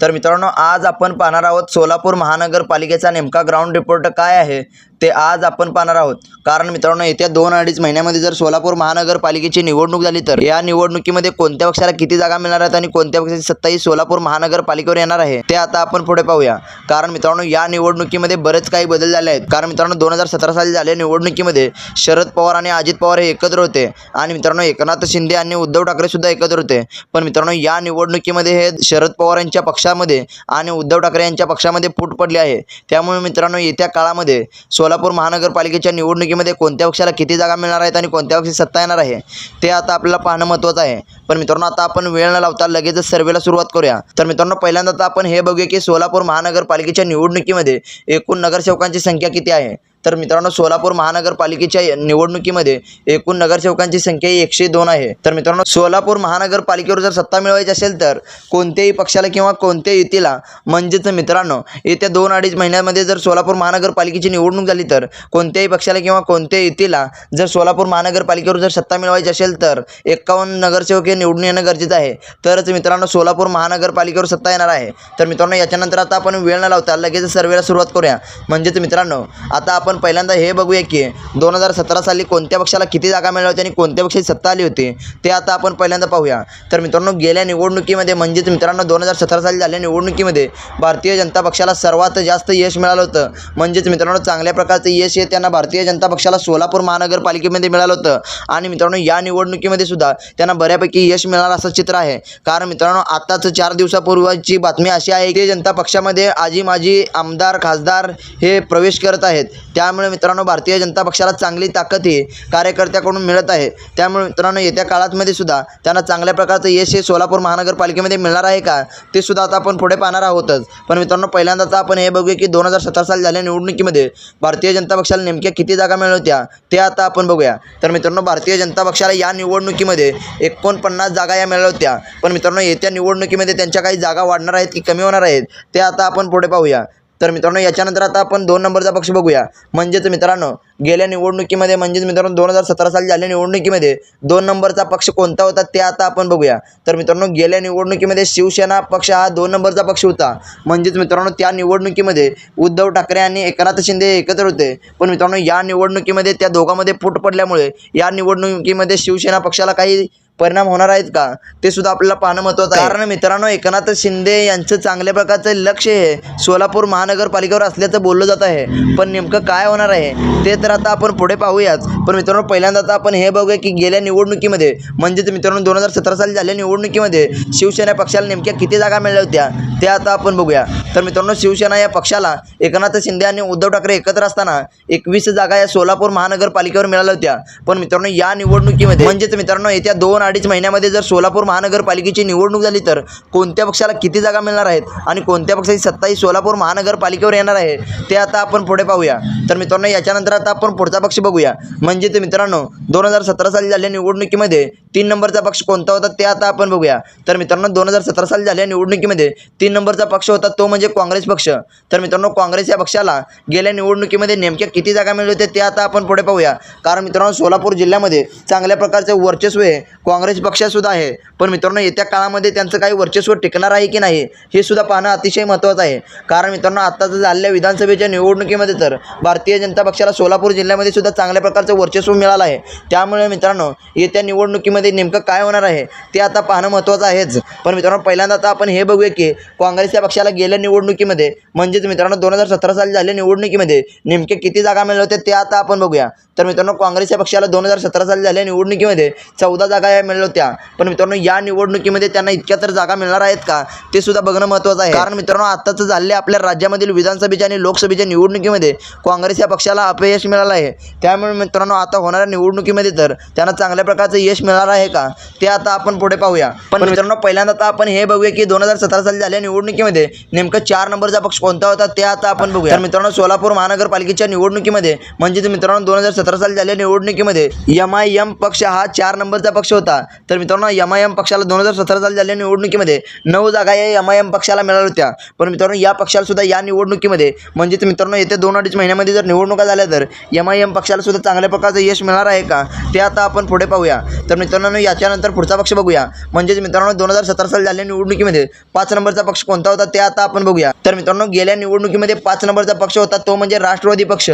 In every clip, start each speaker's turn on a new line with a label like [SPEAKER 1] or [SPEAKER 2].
[SPEAKER 1] तर मित्रांनो आज आपण पाहणार आहोत सोलापूर महानगरपालिकेचा नेमका ग्राउंड रिपोर्ट काय आहे ते आज आपण पाहणार आहोत. कारण मित्रांनो येत्या दोन अडीच महिन्यामध्ये जर सोलापूर महानगरपालिकेची निवडणूक झाली तर या निवडणुकीमध्ये कोणत्या पक्षाला किती जागा मिळणार आहेत आणि कोणत्या पक्षाची सत्ता ही सोलापूर महानगरपालिकेवर येणार आहे ते आता आपण पुढे पाहूया. कारण मित्रांनो या निवडणुकीमध्ये बरेच काही बदल झाले आहेत. कारण मित्रांनो दोन हजार सतरा साली झालेल्या निवडणुकीमध्ये शरद पवार आणि अजित पवार हे एकत्र होते आणि मित्रांनो एकनाथ शिंदे आणि उद्धव ठाकरे सुद्धा एकत्र होते. पण मित्रांनो या निवडणुकीमध्ये हे शरद पवार यांच्या पक्षामध्ये आणि उद्धव ठाकरे यांच्या पक्षामध्ये फूट पडली आहे. त्यामुळे मित्रांनो येत्या काळामध्ये सोलापूर महानगरपालिकेच्या निवडणुकीमध्ये कोणत्या पक्षाला किती जागा मिळणार आहेत आणि कोणत्या पक्षी सत्ता येणार आहे ते आता आपल्याला पाहणं महत्त्वाचं आहे. पण मित्रांनो आता आपण वेळ न लावता लगेचच सर्वेला सुरुवात करूया. तर मित्रांनो पहिल्यांदा आता आपण हे बघूया की सोलापूर महानगरपालिकेच्या निवडणुकीमध्ये एकूण नगरसेवकांची संख्या किती आहे? तर मित्रांनो सोलापूर महानगरपालिकेच्या निवडणुकीमध्ये एकूण नगरसेवकांची संख्या ही एकशे दोन आहे. तर मित्रांनो सोलापूर महानगरपालिकेवर जर सत्ता मिळवायची असेल तर कोणत्याही पक्षाला किंवा कोणत्याही युतीला म्हणजेच मित्रांनो येत्या दोन अडीच महिन्यामध्ये जर सोलापूर महानगरपालिकेची निवडणूक झाली तर कोणत्याही पक्षाला किंवा कोणत्याही युतीला जर सोलापूर महानगरपालिकेवर जर सत्ता मिळवायची असेल तर एकावन्न नगरसेवक हे निवडून येणं गरजेचं आहे. तरच मित्रांनो सोलापूर महानगरपालिकेवर सत्ता येणार आहे. तर मित्रांनो याच्यानंतर आता आपण वेळ न लावता लगेच सर्वेला सुरुवात करूया. म्हणजेच मित्रांनो आता आपण पहिल्यांदा हे बघूया की दोन हजार सतरा साली कोणत्या पक्षाला किती जागा मिळाल्या होत्या आणि कोणत्या पक्षाची सत्ता आली होती ते आता आपण पहिल्यांदा पाहूया. तर मित्रांनो गेल्या निवडणुकीमध्ये म्हणजेच मित्रांनो दोन हजार सतरा साली झालेल्या निवडणुकीमध्ये भारतीय जनता पक्षाला सर्वात जास्त यश मिळालं होतं. म्हणजेच मित्रांनो चांगल्या प्रकारचं यश हे त्यांना भारतीय जनता पक्षाला सोलापूर महानगरपालिकेमध्ये मिळालं होतं. आणि मित्रांनो या निवडणुकीमध्ये सुद्धा त्यांना बऱ्यापैकी यश मिळालं असं चित्र आहे. कारण मित्रांनो आताच चार दिवसापूर्वीची बातमी अशी आहे की जनता पक्षामध्ये आजी माजी आमदार खासदार हे प्रवेश करत आहेत. त्या त्यामुळे मित्रांनो भारतीय जनता पक्षाला चांगली ताकद ही कार्यकर्त्याकडून मिळत आहे. त्यामुळे मित्रांनो येत्या काळातमध्ये सुद्धा त्यांना चांगल्या प्रकारचं यश हे सोलापूर महानगरपालिकेमध्ये मिळणार आहे का ते सुद्धा आता आपण पुढे पाहणार आहोतच. पण मित्रांनो पहिल्यांदा आपण हे बघूया की दोन हजार सतरा साल झाल्या निवडणुकीमध्ये भारतीय जनता पक्षाला नेमक्या किती जागा मिळवत्या ते आता आपण बघूया. तर मित्रांनो भारतीय जनता पक्षाला या निवडणुकीमध्ये एकोणपन्नास जागा या मिळाल्या होत्या पण मित्रांनो येत्या निवडणुकीमध्ये त्यांच्या काही जागा वाढणार आहेत की कमी होणार आहेत ते आता आपण पुढे पाहूया. तर मित्रांनो याच्यानंतर आता आपण दोन नंबरचा पक्ष बघूया. म्हणजेच मित्रांनो गेल्या निवडणुकीमध्ये म्हणजेच मित्रांनो दोन हजार सतरा साली झालेल्या निवडणुकीमध्ये दोन नंबरचा पक्ष कोणता होता ते आता आपण बघूया. तर मित्रांनो गेल्या निवडणुकीमध्ये शिवसेना पक्ष हा दोन नंबरचा पक्ष होता. म्हणजेच मित्रांनो त्या निवडणुकीमध्ये उद्धव ठाकरे आणि एकनाथ शिंदे एकत्र होते. पण मित्रांनो या निवडणुकीमध्ये त्या दोघांमध्ये फूट पडल्यामुळे या निवडणुकीमध्ये शिवसेना पक्षाला काही परिणाम होणार आहेत का? ते सुद्धा आपल्याला पाहणं महत्त्वाचं आहे. कारण मित्रांनो एकनाथ शिंदे यांचं चांगल्या प्रकारचं लक्ष हे सोलापूर महानगरपालिकेवर असल्याचं बोललं जात आहे. पण नेमकं काय होणार आहे ते तर आता आपण पुढे पाहूयाच पण मित्रांनो पहिल्यांदा आता आपण हे बघूया की गेल्या निवडणुकीमध्ये म्हणजेच मित्रांनो दोन हजार सतरा साली झालेल्या निवडणुकीमध्ये शिवसेना पक्षाला नेमक्या किती जागा मिळाल्या होत्या ते आता आपण बघूया. तर मित्रांनो शिवसेना या पक्षाला एकनाथ शिंदे आणि उद्धव ठाकरे एकत्र असताना एकवीस जागा या सोलापूर महानगरपालिकेवर मिळाल्या होत्या. पण मित्रांनो या निवडणुकीमध्ये म्हणजेच मित्रांनो येत्या दोन अडीच महिन्यामध्ये जर सोलापूर महानगरपालिकेची निवडणूक झाली तर कोणत्या पक्षाला किती जागा मिळणार आहेत आणि कोणत्या पक्षाची सत्ता ही सोलापूर महानगरपालिकेवर येणार आहे ते आता आपण पुढे पाहूया. तर मित्रांनो याच्यानंतर आता आपण पुढचा पक्ष बघूया. म्हणजे ते मित्रांनो दोन हजार सतरा साली झालेल्या निवडणुकीमध्ये तीन नंबरचा पक्ष कोणता होता ते आता आपण बघूया. तर मित्रांनो दोन हजार सतरा साली झालेल्या निवडणुकीमध्ये तीन नंबरचा पक्ष होता तो म्हणजे काँग्रेस पक्ष. तर मित्रांनो काँग्रेस या पक्षाला गेल्या निवडणुकीमध्ये नेमक्या किती जागा मिळत होत्या ते आता आपण पुढे पाहूया. कारण मित्रांनो सोलापूर जिल्ह्यामध्ये चांगल्या प्रकारचे वर्चस्व आहे. काँग्रेस पक्षासुद्धा आहे. पण मित्रांनो येत्या काळामध्ये त्यांचं काही वर्चस्व टिकणार आहे की नाही हे सुद्धा पाहणं अतिशय महत्त्वाचं आहे. कारण मित्रांनो आत्ताचं झालेल्या विधानसभेच्या निवडणुकीमध्ये तर भारतीय जनता पक्षाला सोलापूर जिल्ह्यामध्ये सुद्धा चांगल्या प्रकारचं वर्चस्व मिळालं आहे. त्यामुळे मित्रांनो येत्या निवडणुकीमध्ये नेमकं काय होणार आहे ते आता पाहणं महत्त्वाचं आहेच. पण मित्रांनो पहिल्यांदा आता आपण हे बघूया की काँग्रेस या पक्षाला गेल्या निवडणुकीमध्ये म्हणजेच मित्रांनो दोन हजार सतरा साली झालेल्या निवडणुकीमध्ये नेमके किती जागा मिळाल्या होत्या ते आता आपण बघूया. तर मित्रांनो काँग्रेस या पक्षाला दोन हजार सतरा साली झालेल्या निवडणुकीमध्ये चौदा जागा या मिळाल्या होत्या. पण मित्रांनो या निवडणुकीमध्ये त्यांना इतक्या तर जागा मिळणार आहेत का? ते सुद्धा बघणं महत्त्वाचं आहे. कारण मित्रांनो आत्ताच झालेल्या आपल्या राज्यामधील विधानसभेच्या आणि लोकसभेच्या निवडणुकीमध्ये काँग्रेस या पक्षाला अपयश मिळालं आहे. त्यामुळे मित्रांनो आता होणाऱ्या निवडणुकीमध्ये तर त्यांना चांगल्या प्रकारचं यश मिळणार आहे का? ते आता आपण पुढे पाहूया. पण मित्रांनो पहिल्यांदा आता आपण हे बघूया की दोन हजार सतरा साली झालेल्या निवडणुकीमध्ये नेमकं चार नंबरचा पक्ष कोणता होता ते आता आपण बघूया. तर मित्रांनो सोलापूर महानगरपालिकेच्या निवडणुकीमध्ये म्हणजे मित्रांनो दोन हजार सतरा साली झालेल्या निवडणुकीमध्ये एम आय एम पक्ष हा चार नंबरचा पक्ष होता. होता. तर मित्रांनो एम आय एम पक्षाला दोन हजार सतरा साली झालेल्या निवडणुकीमध्ये नऊ जागा या एम आय एम पक्षाला मिळाल्या होत्या. पण मित्रांनो या पक्षाला सुद्धा या निवडणुकीमध्ये म्हणजेच मित्रांनो येत्या दोन अडीच महिन्यामध्ये जर निवडणुका झाल्या तर एम आय एम पक्षाला सुद्धा चांगल्या प्रकारचं यश मिळणार आहे का? ते आता आपण पुढे पाहूया. तर मित्रांनो याच्यानंतर पुढचा पक्ष बघूया. म्हणजेच मित्रांनो दोन हजार सतरा साली झालेल्या निवडणुकीमध्ये पाच नंबरचा पक्ष कोणता होता ते आता आपण बघूया. तर मित्रांनो गेल्या निवडणुकीमध्ये पाच नंबरचा पक्ष होता तो म्हणजे राष्ट्रवादी पक्ष.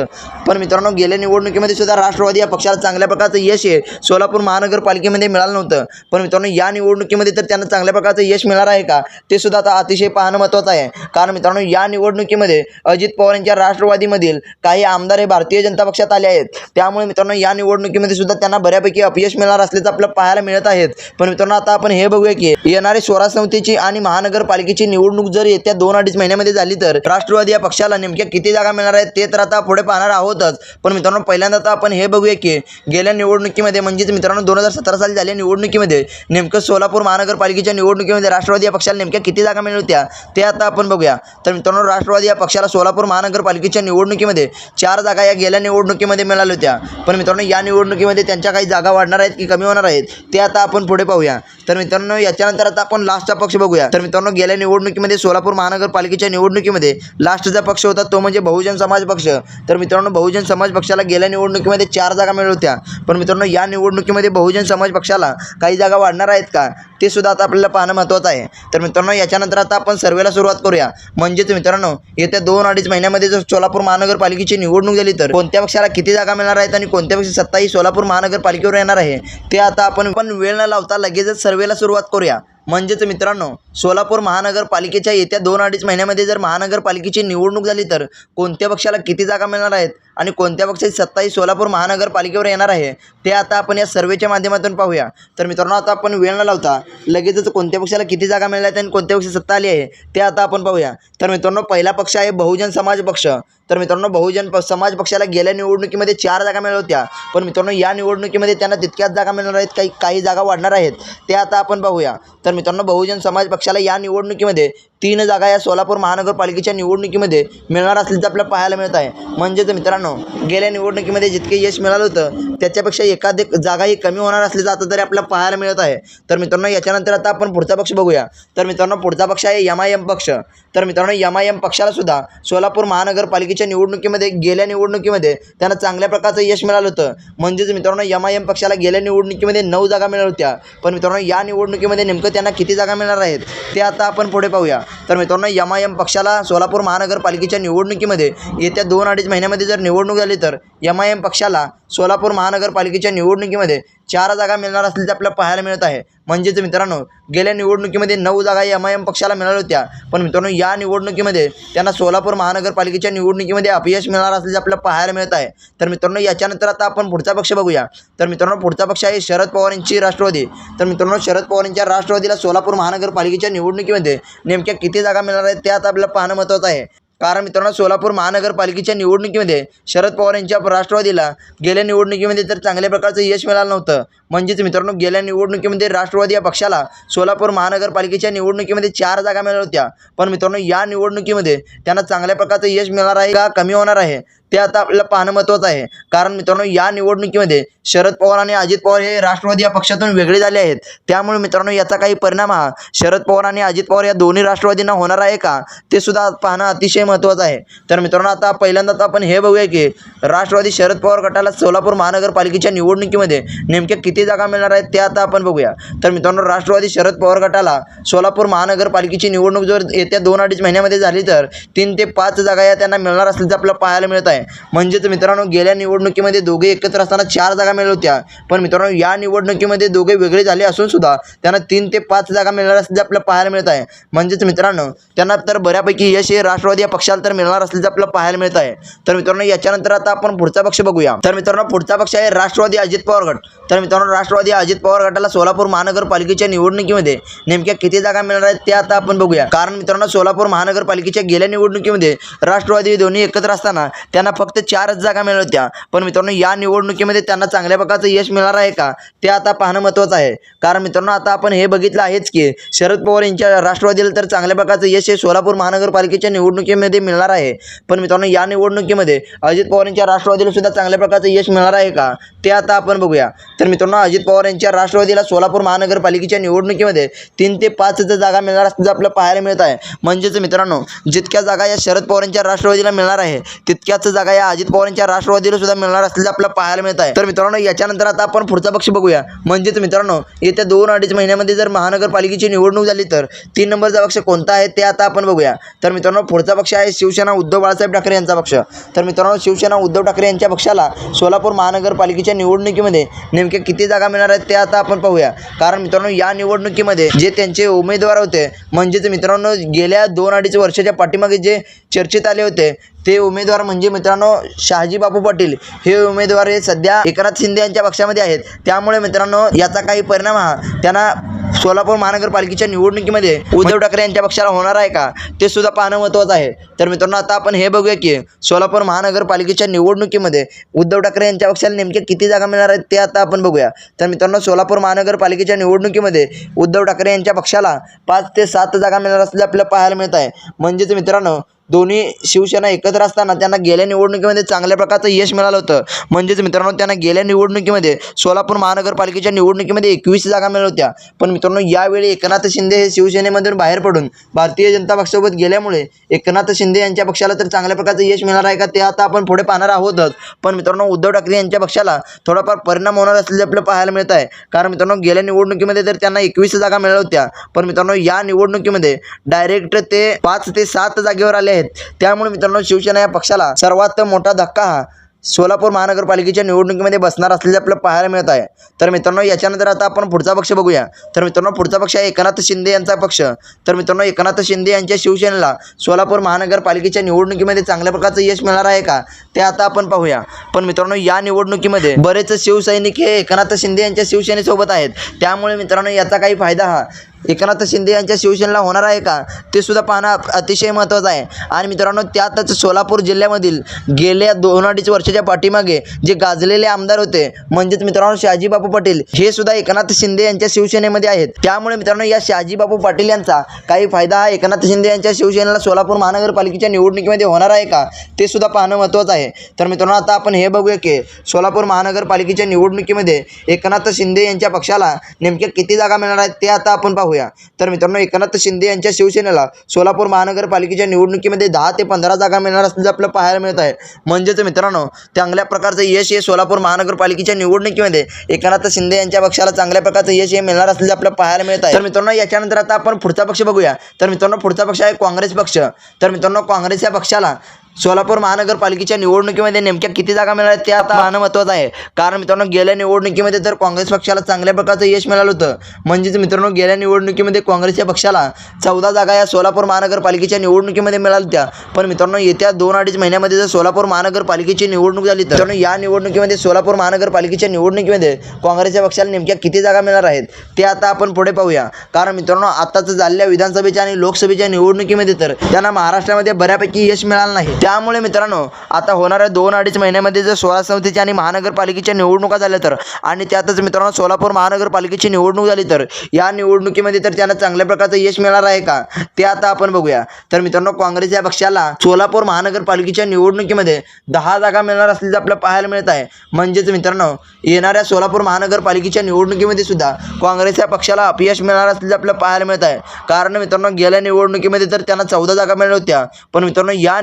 [SPEAKER 1] पण मित्रांनो गेल्या निवडणुकीमध्ये सुद्धा राष्ट्रवादी या पक्षाला चांगल्या प्रकारचं यश आहे. सोलापूर महानगरपालिकेमध्ये मिळालं नव्हतं पण मित्रांनो या निवडणुकीमध्ये तर त्यांना चांगल्या प्रकारचं यश मिळणार आहे का? ते सुद्धा आता अतिशय पाहणं महत्त्वाचं आहे. कारण मित्रांनो या निवडणुकीमध्ये अजित पवार यांच्या राष्ट्रवादीमधील काही आमदार हे भारतीय जनता पक्षात आले आहेत. त्यामुळे मित्रांनो या निवडणुकीमध्ये सुद्धा त्यांना बऱ्यापैकी अपयश मिळणार असल्याचं आपल्याला पाहायला मिळत आहेत. पण मित्रांनो आता आपण हे बघूया की येणारी स्वराज संस्थेची आणि महानगरपालिकेची निवडणूक जर येत्या दोन अडीच महिन्यामध्ये झाली तर राष्ट्रवादी या पक्षाला नेमक्या किती जागा मिळणार आहेत ते तर आता पुढे पाहणार आहोतच. पण मित्रांनो पहिल्यांदा आता आपण हे बघूया की गेल्या निवडणुकीमध्ये म्हणजेच मित्रांनो दोन हजार सतरा साली झाले निवडणुकीमध्ये नेमकं सोलापूर महानगरपालिकेच्या निवडणुकीमध्ये राष्ट्रवादी या पक्षाला नेमक्या किती जागा मिळवत्या ते आता आपण बघूया. तर मित्रांनो राष्ट्रवादी या पक्षाला सोलापूर महानगरपालिकेच्या निवडणुकीमध्ये चार जागा या गेल्या निवडणुकीमध्ये मिळाल्या होत्या. पण मित्रांनो या निवडणुकीमध्ये त्यांच्या काही जागा वाढणार आहेत की कमी होणार आहेत ते आता आपण पुढे पाहूया. तर मित्रांनो याच्यानंतर आता आपण लास्टचा पक्ष बघूया. तर मित्रांनो गेल्या निवडणुकीमध्ये सोलापूर महानगरपालिकेच्या निवडणुकीमध्ये लास्टचा पक्ष होता तो म्हणजे बहुजन समाज पक्ष. तर मित्रांनो बहुजन समाज पक्षाला गेल्या निवडणुकीमध्ये चार जागा मिळत होत्या. पण मित्रांनो या निवडणुकीमध्ये बहुजन समाज पक्षाला काही जागा वाढणार आहेत का? ते सुद्धा आता आपल्याला पाहणं महत्त्वाचं आहे. तर मित्रांनो याच्यानंतर आता आपण सर्वेला सुरुवात करूया. म्हणजेच मित्रांनो येत्या दोन अडीच महिन्यामध्ये जर सोलापूर महानगरपालिकेची निवडणूक झाली तर कोणत्या पक्षाला किती जागा मिळणार आहेत आणि कोणत्या पक्षी सत्ता ही सोलापूर महानगरपालिकेवर येणार आहे? ते आता आपण पण वेळ न लावता लगेचच सर्वेला सुरुवात करूया. म्हणजेच मित्रांनो सोलापूर महानगरपालिकेच्या येत्या दोन अडीच महिन्यामध्ये जर महानगरपालिकेची निवडणूक झाली तर कोणत्या पक्षाला किती जागा मिळणार आहेत आणि कोणत्या पक्षाची सत्ता ही सोलापूर महानगरपालिकेवर येणार आहे ते आता आपण या सर्वेच्या माध्यमातून पाहूया. तर मित्रांनो आता आपण वेळ न लावता लगेचच कोणत्या पक्षाला किती जागा मिळाल्या आहेत आणि कोणत्या पक्षाची सत्ता आली आहे ते आता आपण पाहूया. तर मित्रांनो पहिला पक्ष आहे बहुजन समाज पक्ष. तर मित्रांनो बहुजन प समाज पक्षाला गेल्या निवडणुकीमध्ये चार जागा मिळाल्या होत्या. पण मित्रांनो या निवडणुकीमध्ये त्यांना तितक्याच जागा मिळणार आहेत काही काही जागा वाढणार आहेत ते आता आपण पाहूया. तर मित्रांनो बहुजन समाज पक्षाला या निवडणुकीमध्ये तीन जागा या सोलापूर महानगरपालिकेच्या निवडणुकीमध्ये मिळणार असल्याचं आपल्याला पाहायला मिळत आहे. म्हणजेच मित्रांनो गेल्या निवडणुकीमध्ये जितके यश मिळालं होतं त्याच्यापेक्षा एखादी जागा ही कमी होणार असल्याचं आता तरी आपल्याला पाहायला मिळत आहे. तर मित्रांनो याच्यानंतर आता आपण पुढचा पक्ष बघूया. तर मित्रांनो पुढचा पक्ष आहे एम आय एम पक्ष. तर मित्रांनो एम आय एम पक्षाला सुद्धा सोलापूर महानगरपालिकेच्या निवडणुकीमध्ये गेल्या निवडणुकीमध्ये त्यांना चांगल्या प्रकारचं यश मिळालं होतं. म्हणजेच मित्रांनो यम आय एम पक्षाला गेल्या निवडणुकीमध्ये नऊ जागा मिळाल्या होत्या. पण मित्रांनो या निवडणुकीमध्ये नेमकं त्यांना किती जागा मिळणार आहेत? ते आता आपण पुढे पाहूया. तर मित्रांनो यम आय एम पक्षाला सोलापूर महानगरपालिकेच्या निवडणुकीमध्ये येत्या दोन अडीच महिन्यामध्ये जर निवडणूक झाली तर यम आय एम पक्षाला सोलापूर महानगरपालिकेच्या निवडणुकीमध्ये चार जागा मिळणार असल्याचं आपल्याला पाहायला मिळत आहे. म्हणजेच मित्रांनो गेल्या निवडणुकीमध्ये नऊ जागा एम आय एम पक्षाला मिळाल्या होत्या. पण मित्रांनो या निवडणुकीमध्ये त्यांना सोलापूर महानगरपालिकेच्या निवडणुकीमध्ये अपयश मिळणार असल्याचे आपल्याला पाहायला मिळत आहे. तर मित्रांनो याच्यानंतर आता आपण पुढचा पक्ष बघूया. तर मित्रांनो पुढचा पक्ष आहे शरद पवार यांची राष्ट्रवादी. तर मित्रांनो शरद पवार यांच्या राष्ट्रवादीला सोलापूर महानगरपालिकेच्या निवडणुकीमध्ये नेमक्या किती जागा मिळणार आहेत ते आता आपल्याला पाहणं महत्त्वाचं आहे. कारण मित्रांनो सोलापूर महानगरपालिकेच्या निवडणुकीमध्ये शरद पवार यांच्या राष्ट्रवादीला गेल्या निवडणुकीमध्ये तर चांगल्या प्रकारचं यश मिळालं नव्हतं. म्हणजेच मित्रांनो गेल्या निवडणुकीमध्ये राष्ट्रवादी या पक्षाला सोलापूर महानगरपालिकेच्या निवडणुकीमध्ये चार जागा मिळाल्या होत्या. पण मित्रांनो या निवडणुकीमध्ये त्यांना चांगल्या प्रकारचं यश मिळणार आहे का? कमी होणार आहे. ते आता आपल्याला पाहणं महत्त्वाचं आहे. कारण मित्रांनो या निवडणुकीमध्ये शरद पवार आणि अजित पवार हे राष्ट्रवादी या पक्षातून वेगळे झाले आहेत. त्यामुळे मित्रांनो याचा काही परिणाम हा शरद पवार आणि अजित पवार या दोन्ही राष्ट्रवादींना होणार आहे का ते सुद्धा पाहणं अतिशय महत्त्वाचं आहे. तर मित्रांनो आता पहिल्यांदा तर आपण हे बघूया की राष्ट्रवादी शरद पवार गटाला सोलापूर महानगरपालिकेच्या निवडणुकीमध्ये नेमक्या किती जागा मिळणार आहेत ते आता आपण बघूया. तर मित्रांनो राष्ट्रवादी शरद पवार गटाला सोलापूर महानगरपालिकेची निवडणूक जर येत्या दोन अडीच महिन्यामध्ये झाली तर तीन ते पाच जागा या त्यांना मिळणार असल्याचं आपल्याला पाहायला मिळत आहे. म्हणजेच मित्रांनो गेल्या निवडणुकीमध्ये दोघे एकत्र असताना चार जागा मिळाल्या होत्या. पण मित्रांनो या निवडणुकीमध्ये दोघे वेगळे झाले असून सुद्धा त्यांना तीन ते पाच जागा मिळणार असल्याचं आपल्याला पाहायला मिळत आहे. म्हणजेच मित्रांनो त्यांना तर बऱ्यापैकी यश हे राष्ट्रवादी या पक्षाला तर मिळणार असल्याचं आपल्याला पाहायला मिळत आहे. तर मित्रांनो याच्यानंतर आता आपण पुढचा पक्ष बघूया. तर मित्रांनो पुढचा पक्ष आहे राष्ट्रवादी अजित पवार गट. तर मित्रांनो राष्ट्रवादी अजित पवार गटाला सोलापूर महानगरपालिकेच्या निवडणुकीमध्ये नेमक्या किती जागा मिळणार आहेत ते आता आपण बघूया. कारण मित्रांनो सोलापूर महानगरपालिकेच्या गेल्या निवडणुकीमध्ये राष्ट्रवादी दोन्ही एकत्र असताना त्यांना फक्त चारच जागा मिळत होत्या. पण मित्रांनो या निवडणुकीमध्ये त्यांना चांगल्या प्रकारचं यश मिळणार आहे का ते आता पाहणं महत्त्वाचं आहे. कारण मित्रांनो आता आपण हे बघितलं आहेच की शरद पवार यांच्या राष्ट्रवादीला तर चांगल्या प्रकारचं यश हे सोलापूर महानगरपालिकेच्या निवडणुकीमध्ये मिळणार आहे. पण मित्रांनो या निवडणुकीमध्ये अजित पवार यांच्या राष्ट्रवादीला सुद्धा चांगल्या प्रकारचं यश मिळणार आहे का ते आता आपण बघूया. तर मित्रांनो अजित पवार यांच्या राष्ट्रवादीला सोलापूर महानगरपालिकेच्या निवडणुकीमध्ये तीन ते पाच जागा मिळणार असल्याचं आपल्याला पाहायला मिळत आहे. म्हणजेच मित्रांनो जितक्या जागा या शरद पवार यांच्या राष्ट्रवादीला मिळणार आहे तितक्याच जागा या अजित पवार यांच्या राष्ट्रवादीला सुद्धा मिळणार असल्याचं आपल्याला पाहायला मिळत आहे. तर मित्रांनो याच्यानंतर आता आपण पुढचा पक्ष बघूया. म्हणजेच मित्रांनो येत्या दोन अडीच महिन्यामध्ये जर महानगरपालिकेची निवडणूक झाली तर तीन नंबरचा पक्ष कोणता आहे ते आता आपण बघूया. तर मित्रांनो पुढचा पक्ष आहे शिवसेना उद्धव बाळासाहेब ठाकरे यांचा पक्ष. तर मित्रांनो शिवसेना उद्धव ठाकरे यांच्या पक्षाला सोलापूर महानगरपालिकेच्या निवडणुकीमध्ये नेमक्या किती जागा मिळणार आहेत ते आता आपण पाहूया. कारण मित्रांनो या निवडणुकीमध्ये जे त्यांचे उमेदवार होते म्हणजेच मित्रांनो गेल्या दोन अडीच वर्षाच्या पाठीमागे जे चर्चेत आले होते ते उमेदवार म्हणजे मित्रांनो शहाजी बापू पाटील. हे उमेदवार हे सध्या एकनाथ शिंदे यांच्या पक्षामध्ये आहेत. त्यामुळे मित्रांनो याचा काही परिणाम हा त्यांना सोलापूर महानगरपालिकेच्या निवडणुकीमध्ये उद्धव ठाकरे यांच्या पक्षाला होणार आहे का? ते सुद्धा पाहणं महत्त्वाचं आहे. तर मित्रांनो आता आपण हे बघूया की सोलापूर महानगरपालिकेच्या निवडणुकीमध्ये उद्धव ठाकरे यांच्या पक्षाला नेमक्या किती जागा मिळणार आहेत ते आता आपण बघूया. तर मित्रांनो सोलापूर महानगरपालिकेच्या निवडणुकीमध्ये उद्धव ठाकरे यांच्या पक्षाला पाच ते सात जागा मिळणार असल्याचं आपल्याला पाहायला मिळत आहे. म्हणजेच मित्रांनो दोन्ही शिवसेना एकत्र असताना त्यांना गेल्या निवडणुकीमध्ये चांगल्या प्रकारचं यश मिळालं होतं. म्हणजेच मित्रांनो त्यांना गेल्या निवडणुकीमध्ये सोलापूर महानगरपालिकेच्या निवडणुकीमध्ये एकवीस जागा मिळाल्या होत्या. पण मित्रांनो यावेळी एकनाथ शिंदे हे शिवसेनेमधून बाहेर पडून भारतीय जनता पक्षासोबत गेल्यामुळे एकनाथ शिंदे यांच्या पक्षाला तर चांगल्या प्रकारचं यश मिळणार आहे का ते आता आपण पुढे पाहणार आहोतच. पण मित्रांनो उद्धव ठाकरे यांच्या पक्षाला थोडाफार परिणाम होणार असल्याचे आपल्याला पाहायला मिळत आहे. कारण मित्रांनो गेल्या निवडणुकीमध्ये तर त्यांना एकवीस जागा मिळाल्या होत्या. पण मित्रांनो या निवडणुकीमध्ये डायरेक्ट ते पाच ते सात जागेवर आले आहेत. त्यामुळे मित्रांनो शिवसेना या पक्षाला सर्वात मोठा धक्का हा सोलापूर महानगरपालिकेच्या निवडणुकीमध्ये बसणार असलेले आपल्याला पाहायला मिळत आहे. तर मित्रांनो याच्यानंतर आता आपण पुढचा पक्ष बघूया. तर मित्रांनो पुढचा पक्ष आहे एकनाथ शिंदे यांचा पक्ष. तर मित्रांनो एकनाथ शिंदे यांच्या शिवसेनेला सोलापूर महानगरपालिकेच्या निवडणुकीमध्ये चांगल्या प्रकारचं यश मिळणार आहे का? ते आता आपण पाहूया. पण मित्रांनो या निवडणुकीमध्ये बरेच शिवसैनिक हे एकनाथ शिंदे यांच्या शिवसेनेसोबत आहेत. त्यामुळे मित्रांनो याचा काही फायदा हा एकनाथ शिंदे यांच्या शिवसेनेला होणार आहे का? ते सुद्धा पाहणं अतिशय महत्त्वाचं आहे. आणि मित्रांनो त्यातच सोलापूर जिल्ह्यामधील गेल्या दोन अडीच वर्षाच्या पाठीमागे जे गाजलेले आमदार होते म्हणजेच मित्रांनो शहाजीबापू पाटील हे सुद्धा एकनाथ शिंदे यांच्या शिवसेनेमध्ये आहेत. त्यामुळे मित्रांनो या शहाजीबापू पाटील यांचा काही फायदा हा एकनाथ शिंदे यांच्या शिवसेनेला सोलापूर महानगरपालिकेच्या निवडणुकीमध्ये होणार आहे का? ते सुद्धा पाहणं महत्त्वाचं आहे. तर मित्रांनो आता आपण हे बघूया की सोलापूर महानगरपालिकेच्या निवडणुकीमध्ये एकनाथ शिंदे यांच्या पक्षाला नेमक्या किती जागा मिळणार आहेत ते आता आपण पाहू पाहूया. तर मित्रांनो एकनाथ शिंदे यांच्या शिवसेनेला सोलापूर महानगरपालिकेच्या निवडणुकीमध्ये दहा ते पंधरा जागा मिळणार असल्याचं आपल्याला पाहायला मिळत आहे. म्हणजेच मित्रांनो चांगल्या प्रकारचं यश हे सोलापूर महानगरपालिकेच्या निवडणुकीमध्ये एकनाथ शिंदे यांच्या पक्षाला चांगल्या प्रकारचं यश हे मिळणार असल्याचं आपल्याला पाहायला मिळत आहे. तर मित्रांनो याच्यानंतर आता आपण पुढचा पक्ष बघूया. तर मित्रांनो पुढचा पक्ष आहे काँग्रेस पक्ष. तर मित्रांनो काँग्रेस या पक्षाला सोलापूर महानगरपालिकेच्या निवडणुकीमध्ये नेमक्या किती जागा मिळाल्या ते आता पाहणं महत्त्वाचं आहे. कारण मित्रांनो गेल्या निवडणुकीमध्ये तर काँग्रेस पक्षाला चांगल्या प्रकारचं यश मिळालं होतं म्हणजेच मित्रांनो गेल्या निवडणुकीमध्ये काँग्रेसच्या पक्षाला चौदा जागा या सोलापूर महानगरपालिकेच्या निवडणुकीमध्ये मिळाल्या होत्या. पण मित्रांनो येत्या दोन अडीच महिन्यामध्ये जर सोलापूर महानगरपालिकेची निवडणूक झाली तर या निवडणुकीमध्ये सोलापूर महानगरपालिकेच्या निवडणुकीमध्ये काँग्रेसच्या पक्षाला नेमक्या किती जागा मिळणार आहेत ते आता आपण पुढे पाहूया. कारण मित्रांनो आत्ताच झालेल्या विधानसभेच्या आणि लोकसभेच्या निवडणुकीमध्ये तर त्यांना महाराष्ट्रामध्ये बऱ्यापैकी यश मिळालं नाही. त्यामुळे मित्रांनो आता होणाऱ्या दोन अडीच महिन्यामध्ये जर सोळा समितीच्या आणि महानगरपालिकेच्या निवडणुका झाल्या तर आणि त्यातच मित्रांनो सोलापूर महानगरपालिकेची निवडणूक झाली तर या निवडणुकीमध्ये तर त्यांना चांगल्या प्रकारचं यश मिळणार आहे का? ते आता आपण बघूया. तर मित्रांनो काँग्रेस या पक्षाला सोलापूर महानगरपालिकेच्या निवडणुकीमध्ये दहा जागा मिळणार असल्याचं आपल्याला पाहायला मिळत आहे. म्हणजेच मित्रांनो येणाऱ्या सोलापूर महानगरपालिकेच्या निवडणुकीमध्ये सुद्धा काँग्रेस या पक्षाला अपयश मिळणार असल्याचं आपल्याला पाहायला मिळत आहे. कारण मित्रांनो गेल्या निवडणुकीमध्ये तर त्यांना चौदा जागा मिळाल्या होत्या. पण मित्रांनो या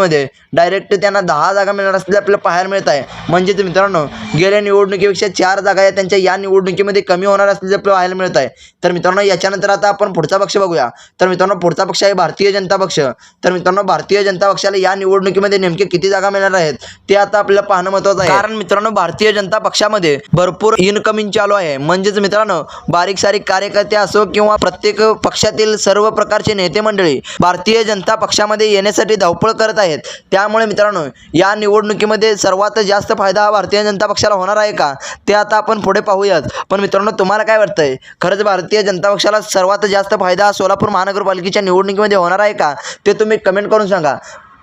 [SPEAKER 1] निवडणुकीमध्ये डायरेक्ट त्यांना दहा जागा मिळणार असल्या आपल्याला पाहायला मिळत आहे. म्हणजेच मित्रांनो गेल्या निवडणुकीपेक्षा चार जागा या त्यांच्या या निवडणुकीमध्ये कमी होणार असल्याचं आपल्याला पाहायला मिळत आहे. तर मित्रांनो याच्यानंतर आता आपण पुढचा पक्ष बघूया. तर मित्रांनो पुढचा पक्ष आहे भारतीय जनता पक्ष. तर मित्रांनो भारतीय जनता पक्षाला या निवडणुकीमध्ये नेमके किती जागा मिळणार आहेत ते आता आपल्याला पाहणं महत्त्वाचं आहे. कारण मित्रांनो भारतीय जनता पक्षामध्ये भरपूर इनकमिंग चालू आहे. म्हणजेच मित्रांनो बारीक सारीक कार्यकर्ते असो किंवा प्रत्येक पक्षातील सर्व प्रकारचे नेते मंडळी भारतीय जनता पक्षामध्ये येण्यासाठी धावपळ करत आहेत. त्यामुळे मित्रांनो या निवडणुकीमध्ये सर्वात जास्त फायदा हा भारतीय जनता पक्षाला होणार आहे का? ते आता आपण पुढे पाहूयात. पण मित्रांनो तुम्हाला काय वाटतंय? खरंच भारतीय जनता पक्षाला सर्वात जास्त फायदा हा सोलापूर महानगरपालिकेच्या निवडणुकीमध्ये होणार आहे का? ते तुम्ही कमेंट करून सांगा.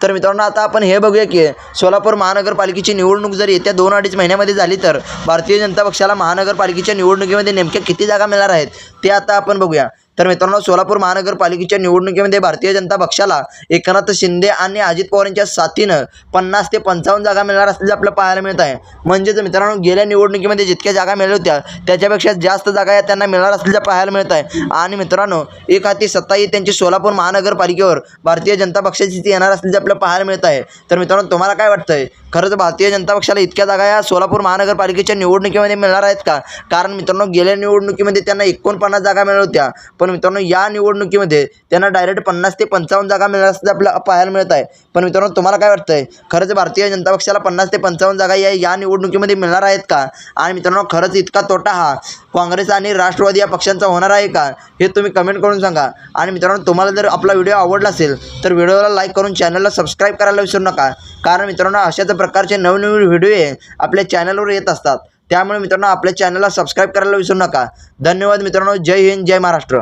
[SPEAKER 1] तर मित्रांनो आता आपण हे बघूया की सोलापूर महानगरपालिकेची निवडणूक जर येत्या दोन अडीच महिन्यामध्ये झाली तर भारतीय जनता पक्षाला महानगरपालिकेच्या निवडणुकीमध्ये नेमक्या किती जागा मिळणार आहेत ते आता आपण बघूया. तर मित्रांनो सोलापूर महानगरपालिकेच्या निवडणुकीमध्ये भारतीय जनता पक्षाला एकनाथ शिंदे आणि अजित पवार यांच्या साथीनं पन्नास ते पंचावन्न जागा मिळणार असल्याचं आपल्याला पाहायला मिळत आहे. म्हणजेच मित्रांनो गेल्या निवडणुकीमध्ये जितक्या जागा मिळाल्या होत्या त्याच्यापेक्षा जास्त जागा या त्यांना मिळणार असल्याचं पाहायला मिळत आहे. आणि मित्रांनो एक हाती सत्ताही त्यांची सोलापूर महानगरपालिकेवर भारतीय जनता पक्षाची ती येणार असल्याचं आपल्याला पाहायला मिळत आहे. तर मित्रांनो तुम्हाला काय वाटतंय? खरंच भारतीय जनता पक्षाला इतक्या जागा या सोलापूर महानगरपालिकेच्या निवडणुकीमध्ये मिळणार आहेत का? कारण मित्रांनो गेल्या निवडणुकीमध्ये त्यांना एकोणपन्नास जागा मिळवत्या होत्या. पण मित्रांनो या निवडणुकीमध्ये त्यांना डायरेक्ट पन्नास ते पंचावन्न जागा मिळणार असते आपल्याला पाहायला मिळत आहे. पण मित्रांनो तुम्हाला काय वाटतंय? खरंच भारतीय जनता पक्षाला पन्नास ते पंचावन्न जागा या या निवडणुकीमध्ये मिळणार आहेत का? आणि मित्रांनो खरंच इतका तोटा हा काँग्रेस आणि राष्ट्रवादी या पक्षांचा होणार आहे का? हे तुम्ही कमेंट करून सांगा. आणि मित्रांनो तुम्हाला जर आपला व्हिडिओ आवडला असेल तर व्हिडिओला लाईक करून चॅनलला सबस्क्राईब करायला विसरू नका. कारण मित्रांनो अशाच प्रकारचे नवनवीन व्हिडिओ हे आपल्या चॅनलवर येत असतात. त्यामुळे मित्रांनो आपल्या चॅनलला सबस्क्राईब करायला विसरू नका. धन्यवाद मित्रांनो. जय हिंद जय महाराष्ट्र.